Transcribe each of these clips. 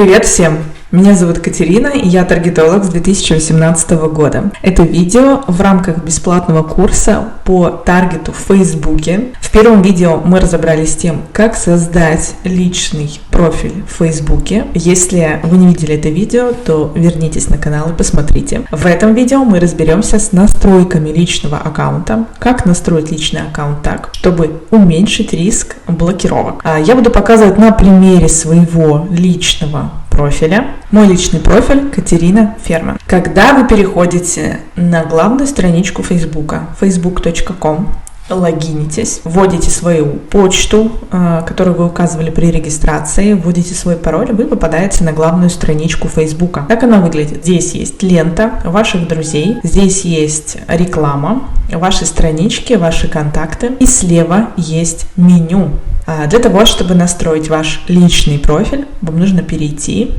Привет всем! Меня зовут Катерина, и я таргетолог с 2018 года. Это видео в рамках бесплатного курса по таргету в Фейсбуке. В первом видео мы разобрались с тем, как создать личный профиль в Фейсбуке. Если вы не видели это видео, то вернитесь на канал и посмотрите. В этом видео мы разберемся с настройками личного аккаунта, как настроить личный аккаунт так, чтобы уменьшить риск блокировок. А я буду показывать на примере своего личного профиля. Мой личный профиль Катерина Ферман. Когда вы переходите на главную страничку Фейсбука, facebook.com, логинитесь, вводите свою почту, э, которую вы указывали при регистрации, вводите свой пароль, вы попадаете на главную страничку Фейсбука. Как она выглядит? Здесь есть лента ваших друзей, здесь есть реклама, ваши странички, ваши контакты, и слева есть меню а, для того, чтобы настроить ваш личный профиль, вам нужно перейти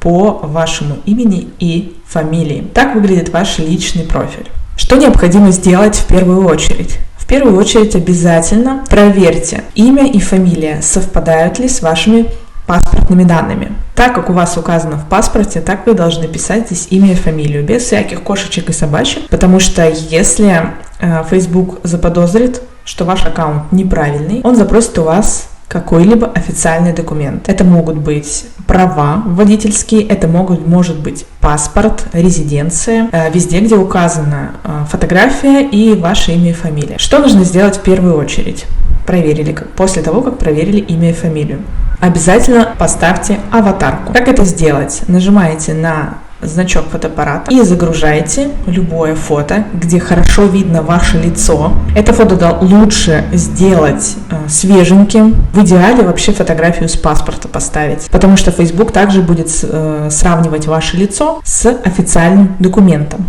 по вашему имени и фамилии. Так выглядит ваш личный профиль. Что необходимо сделать в первую очередь? Первую очередь обязательно проверьте имя и фамилия, совпадают ли с вашими паспортными данными. Так как у вас указано в паспорте, так вы должны писать здесь имя и фамилию, без всяких кошечек и собачек, потому что если э, Facebook заподозрит, что ваш аккаунт неправильный, он запросит у вас какой-либо официальный документ. Это могут быть права водительские, это могут, может быть паспорт, резиденция, э, везде, где указана э, фотография и ваше имя и фамилия. Что нужно сделать в первую очередь? Проверили, после того, как проверили имя и фамилию. Обязательно поставьте аватарку. Как это сделать? Нажимаете на значок фотоаппарата и загружаете любое фото, где хорошо видно ваше лицо. Это фото лучше сделать э, свеженьким. В идеале вообще фотографию с паспорта поставить, потому что Facebook также будет э, сравнивать ваше лицо с официальным документом.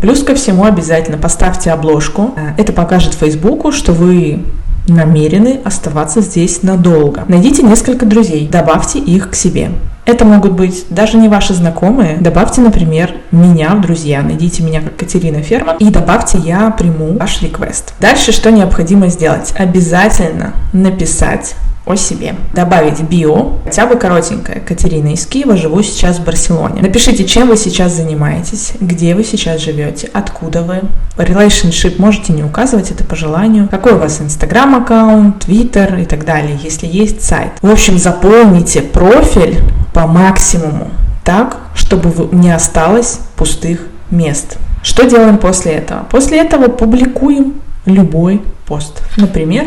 Плюс ко всему обязательно поставьте обложку. Э, это покажет Фейсбуку, что вы намерены оставаться здесь надолго. Найдите несколько друзей, добавьте их к себе. Это могут быть даже не ваши знакомые. Добавьте, например, меня в друзья. Найдите меня как Катерина Ферман и добавьте, я приму ваш реквест. Дальше что необходимо сделать? Обязательно написать о себе. Добавить био, хотя бы коротенькое. Катерина из Киева, живу сейчас в Барселоне. Напишите, чем вы сейчас занимаетесь, где вы сейчас живете, откуда вы. Relationship можете не указывать, это по желанию. Какой у вас Инстаграм аккаунт, Твиттер и так далее, если есть сайт. В общем, заполните профиль по максимуму так, чтобы не осталось пустых мест. Что делаем после этого? После этого публикуем любой пост. Например,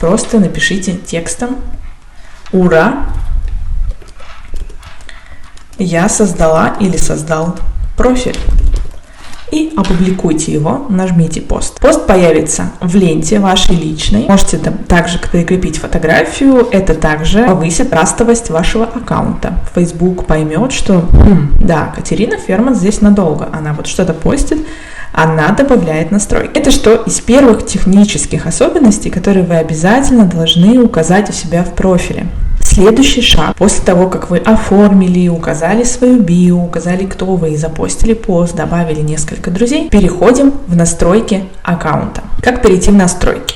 Просто напишите текстом «Ура! Я создала или создал профиль» и опубликуйте его, нажмите пост. Пост появится в ленте вашей личной. Можете там также прикрепить фотографию. Это также повысит растовость вашего аккаунта. Facebook поймет, что хм, да, Катерина Ферман здесь надолго. Она вот что-то постит, она добавляет настройки. Это что из первых технических особенностей, которые вы обязательно должны указать у себя в профиле. Следующий шаг, после того, как вы оформили, указали свою био, указали, кто вы и запостили пост, добавили несколько друзей, переходим в настройки аккаунта. Как перейти в настройки?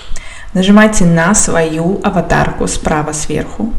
Нажимайте на свою аватарку справа сверху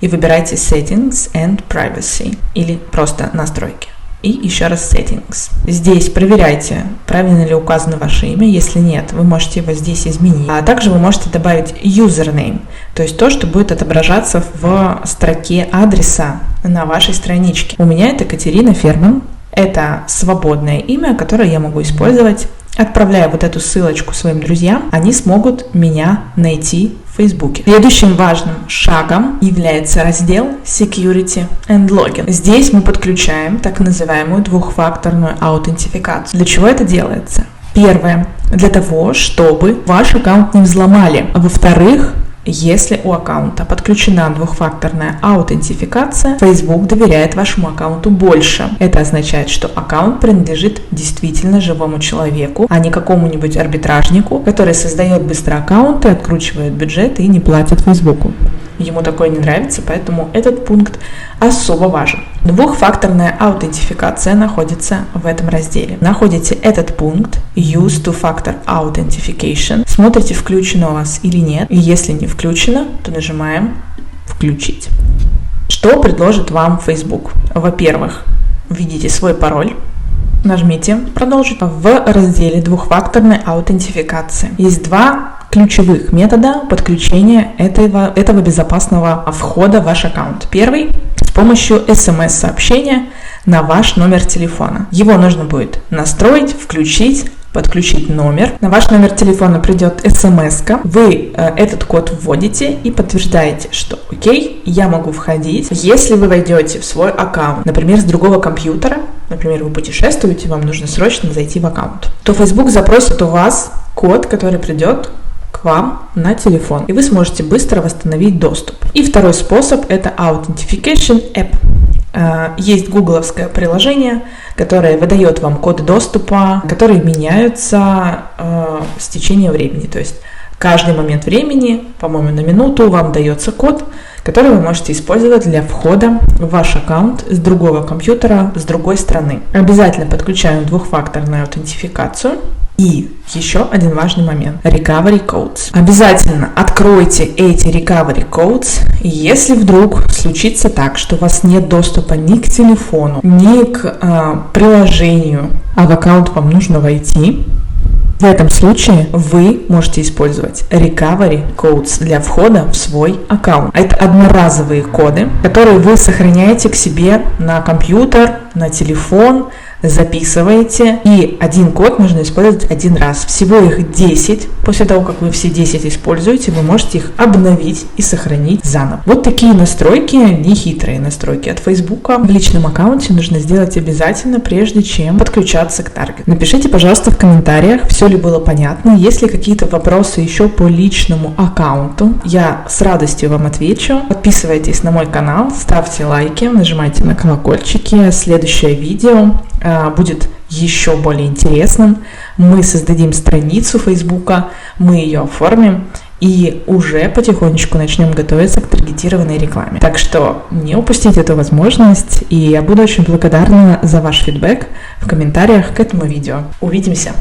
и выбирайте Settings and Privacy или просто настройки и еще раз settings. Здесь проверяйте, правильно ли указано ваше имя. Если нет, вы можете его здесь изменить. А также вы можете добавить username, то есть то, что будет отображаться в строке адреса на вашей страничке. У меня это Катерина Ферман. Это свободное имя, которое я могу использовать Отправляя вот эту ссылочку своим друзьям, они смогут меня найти в Фейсбуке. Следующим важным шагом является раздел Security and Login. Здесь мы подключаем так называемую двухфакторную аутентификацию. Для чего это делается? Первое. Для того, чтобы ваш аккаунт не взломали. А во-вторых, если у аккаунта подключена двухфакторная аутентификация, Facebook доверяет вашему аккаунту больше. Это означает, что аккаунт принадлежит действительно живому человеку, а не какому-нибудь арбитражнику, который создает быстро аккаунты, откручивает бюджет и не платит Фейсбуку. Ему такое не нравится, поэтому этот пункт особо важен. Двухфакторная аутентификация находится в этом разделе. Находите этот пункт Use Two-Factor Authentication, смотрите, включено у вас или нет, и если не включено, то нажимаем «Включить». Что предложит вам Facebook? Во-первых, введите свой пароль, нажмите «Продолжить». В разделе «Двухфакторной аутентификации» есть два ключевых метода подключения этого, этого безопасного входа в ваш аккаунт. Первый с помощью смс-сообщения на ваш номер телефона. Его нужно будет настроить, включить, подключить номер. На ваш номер телефона придет смс -ка. Вы э, этот код вводите и подтверждаете, что окей, я могу входить. Если вы войдете в свой аккаунт, например, с другого компьютера, например, вы путешествуете, вам нужно срочно зайти в аккаунт, то Facebook запросит у вас код, который придет вам на телефон, и вы сможете быстро восстановить доступ. И второй способ – это Authentication App. Э, есть гугловское приложение, которое выдает вам коды доступа, которые меняются э, с течением времени. То есть каждый момент времени, по-моему, на минуту вам дается код, который вы можете использовать для входа в ваш аккаунт с другого компьютера, с другой страны. Обязательно подключаем двухфакторную аутентификацию. И еще один важный момент. Recovery Codes. Обязательно откройте эти Recovery Codes. Если вдруг случится так, что у вас нет доступа ни к телефону, ни к э, приложению, а в аккаунт вам нужно войти, в этом случае вы можете использовать Recovery Codes для входа в свой аккаунт. Это одноразовые коды, которые вы сохраняете к себе на компьютер, на телефон, записываете, и один код нужно использовать один раз. Всего их 10. После того, как вы все 10 используете, вы можете их обновить и сохранить заново. Вот такие настройки, нехитрые настройки от Facebook в личном аккаунте нужно сделать обязательно, прежде чем подключаться к Target. Напишите, пожалуйста, в комментариях, все ли было понятно. Если какие-то вопросы еще по личному аккаунту, я с радостью вам отвечу. Подписывайтесь на мой канал, ставьте лайки, нажимайте на колокольчики. Следующее видео будет еще более интересным. Мы создадим страницу Фейсбука, мы ее оформим и уже потихонечку начнем готовиться к таргетированной рекламе. Так что не упустите эту возможность, и я буду очень благодарна за ваш фидбэк в комментариях к этому видео. Увидимся!